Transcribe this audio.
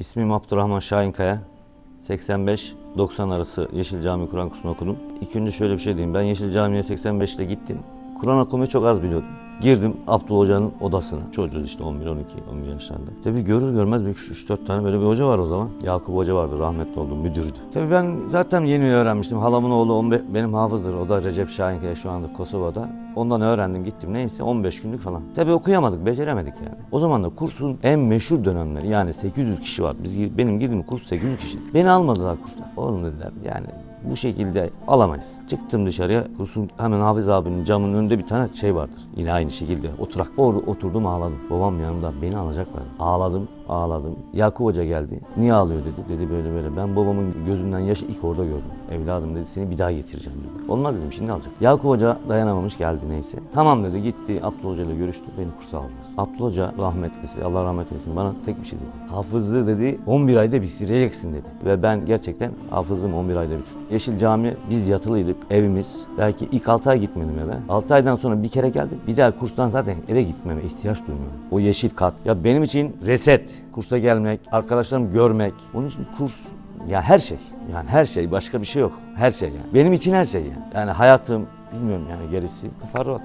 İsmim Abdurrahman Şahinkaya. 85-90 arası Yeşil Cami Kur'an kursunu okudum. İlk önce şöyle bir şey diyeyim. Ben Yeşil Cami'ye 85'te gittim. Kur'an okumayı çok az biliyordum. Girdim Abdullah Hoca'nın odasına. Çocuğuz işte 11, 12, 11 yaşlarında. Tabii görür görmez bir 3-4 tane böyle bir hoca var o zaman. Yakup Hoca vardı rahmetli oldu müdürdü. Tabii ben zaten yeni öğrenmiştim. Halamın oğlu 15, benim hafızdır. O da Recep Şahinkaya şu anda Kosova'da. Ondan öğrendim gittim neyse 15 günlük falan. Tabii okuyamadık, beceremedik yani. O zaman da kursun en meşhur dönemleri yani 800 kişi var. Biz, benim girdiğim kurs 800 kişi. Beni almadılar kursa. Oğlum dediler yani bu şekilde alamayız. Çıktım dışarıya. Kursun hemen Hafiz abinin camının önünde bir tane şey vardır. Yine aynı şekilde oturak. Orada oturdum ağladım. Babam yanımda beni alacaklar. Ağladım ağladım. Yakup Hoca geldi. Niye ağlıyor dedi. Dedi böyle böyle. Ben babamın gözünden yaşı ilk orada gördüm. Evladım dedi seni bir daha getireceğim dedi. Olmaz dedim şimdi alacak. Yakup Hoca dayanamamış geldi neyse. Tamam dedi gitti Abdullah Hoca ile görüştü. Beni kursa aldılar. Abdullah Hoca rahmetlisi Allah rahmet eylesin bana tek bir şey dedi. Hafızlığı dedi 11 ayda bitireceksin dedi. Ve ben gerçekten hafızlığımı 11 ayda bitirdim. Yeşil Cami biz yatılıydık evimiz. Belki ilk 6 ay gitmedim eve. 6 aydan sonra bir kere geldim. Bir daha kurstan zaten eve gitmeme ihtiyaç duymuyorum. O yeşil kat. Ya benim için reset. Kursa gelmek, arkadaşlarımı görmek. Onun için kurs ya her şey. Yani her şey. Başka bir şey yok. Her şey yani. Benim için her şey yani. Yani hayatım bilmiyorum yani gerisi. Faruk.